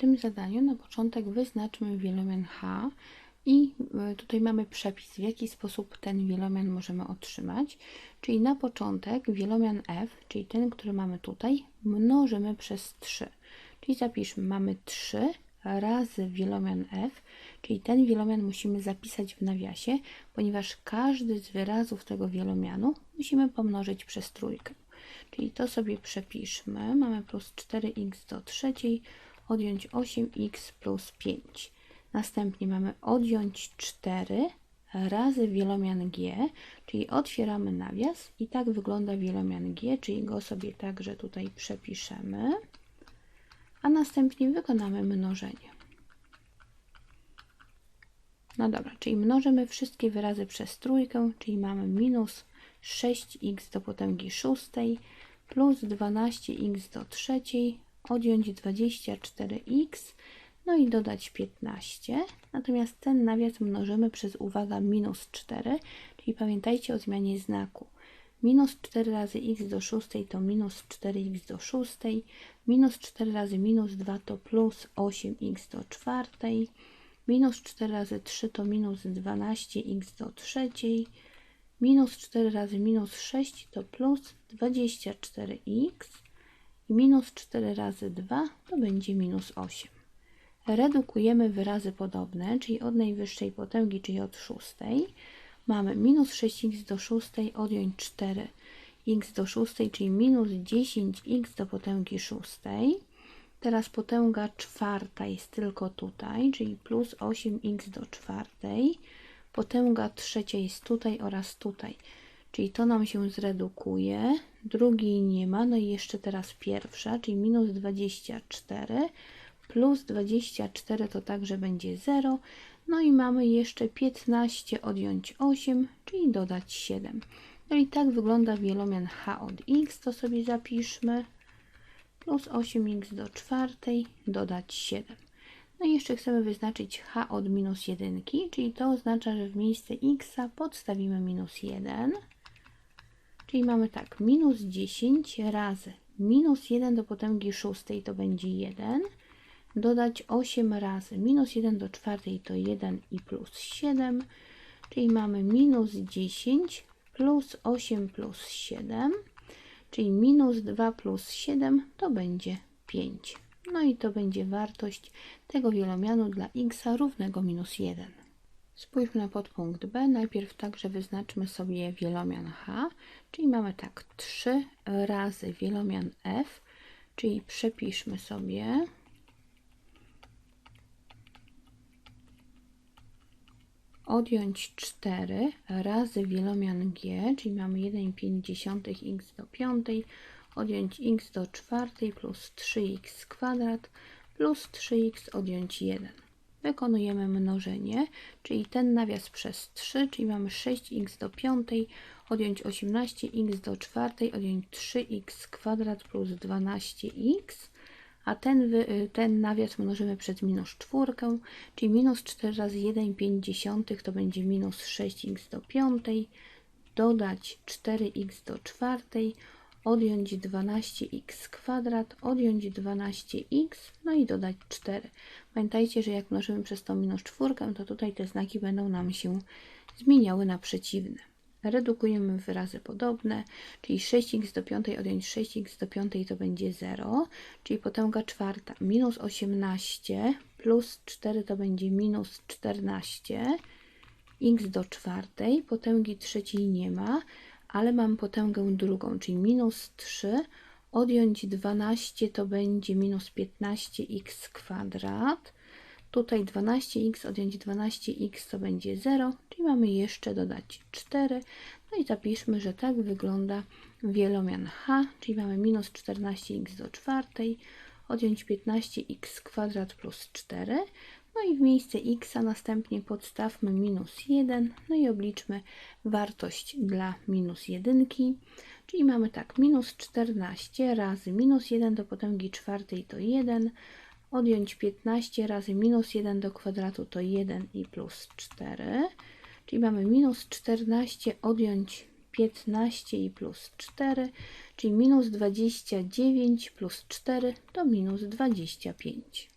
tym zadaniu na początek wyznaczmy wielomian h i e, tutaj mamy przepis, w jaki sposób ten wielomian możemy otrzymać. Czyli na początek wielomian f, czyli ten, który mamy tutaj, mnożymy przez 3. Czyli zapiszmy, mamy 3 razy wielomian f, czyli ten wielomian musimy zapisać w nawiasie, ponieważ każdy z wyrazów tego wielomianu musimy pomnożyć przez trójkę. Czyli to sobie przepiszmy. Mamy plus 4x do trzeciej, odjąć 8x plus 5. Następnie mamy odjąć 4 razy wielomian g, czyli otwieramy nawias i tak wygląda wielomian g, czyli go sobie także tutaj przepiszemy, a następnie wykonamy mnożenie. No dobra, czyli mnożymy wszystkie wyrazy przez trójkę, czyli mamy minus 6x do potęgi szóstej plus 12x do trzeciej, odjąć 24x, no i dodać 15. Natomiast ten nawias mnożymy przez, uwaga, minus 4, czyli pamiętajcie o zmianie znaku. Minus 4 razy x do szóstej to minus 4x do szóstej, minus 4 razy minus 2 to plus 8x do czwartej, minus 4 razy 3 to minus 12x do trzeciej, minus 4 razy minus 6 to plus 24x minus 4 razy 2 to będzie minus 8. Redukujemy wyrazy podobne, czyli od najwyższej potęgi, czyli od szóstej. Mamy minus 6x do szóstej odjąć 4x do szóstej, czyli minus 10x do potęgi szóstej. Teraz potęga czwarta jest tylko tutaj, czyli plus 8x do czwartej. Potęga trzecia jest tutaj oraz tutaj, czyli to nam się zredukuje. Drugiej nie ma, no i jeszcze teraz pierwsza, czyli minus 24 plus 24 to także będzie 0. No i mamy jeszcze 15 odjąć 8, czyli dodać 7. No i tak wygląda wielomian h od x, to sobie zapiszmy. Plus 8x do czwartej, dodać 7. No i jeszcze chcemy wyznaczyć h od minus 1, czyli to oznacza, że w miejsce x podstawimy minus 1. Czyli mamy tak, minus 10 razy minus 1 do potęgi szóstej to będzie 1, dodać 8 razy minus 1 do czwartej to 1 i plus 7, czyli mamy minus 10 plus 8 plus 7, czyli minus 2 plus 7 to będzie 5. No i to będzie wartość tego wielomianu dla x równego minus 1. Spójrzmy na podpunkt B. Najpierw także wyznaczmy sobie wielomian h, czyli mamy tak 3 razy wielomian f, czyli przepiszmy sobie odjąć 4 razy wielomian g, czyli mamy 1,5 x do 5, odjąć x do 4 plus 3x kwadrat plus 3x odjąć 1. Wykonujemy mnożenie, czyli ten nawias przez 3, czyli mamy 6x do 5, odjąć 18x do 4, odjąć 3x kwadrat plus 12x a ten, ten nawias mnożymy przez minus czwórkę, czyli minus 4 razy 1,5 to będzie minus 6x do 5, dodać 4x do 4, odjąć 12x kwadrat, odjąć 12x, no i dodać 4. Pamiętajcie, że jak mnożymy przez tą minus czwórkę, to tutaj te znaki będą nam się zmieniały na przeciwne. Redukujemy wyrazy podobne, czyli 6x do 5 odjąć 6x do 5 to będzie 0, czyli potęga czwarta minus 18 plus 4 to będzie minus 14, x do czwartej, potęgi trzeciej nie ma, ale mam potęgę drugą, czyli minus 3 odjąć 12 to będzie minus 15x kwadrat, Tutaj 12x odjąć 12x to będzie 0, czyli mamy jeszcze dodać 4. No i zapiszmy, że tak wygląda wielomian h, czyli mamy minus 14x do czwartej, odjąć 15x kwadrat plus 4. No i w miejsce x następnie podstawmy minus 1, no i obliczmy wartość dla minus 1, czyli mamy tak, minus 14 razy minus 1 do potęgi czwartej to 1, Odjąć 15 razy minus 1 do kwadratu to 1 i plus 4. Czyli mamy minus 14 odjąć 15 i plus 4, czyli minus 29 plus 4 to minus 25.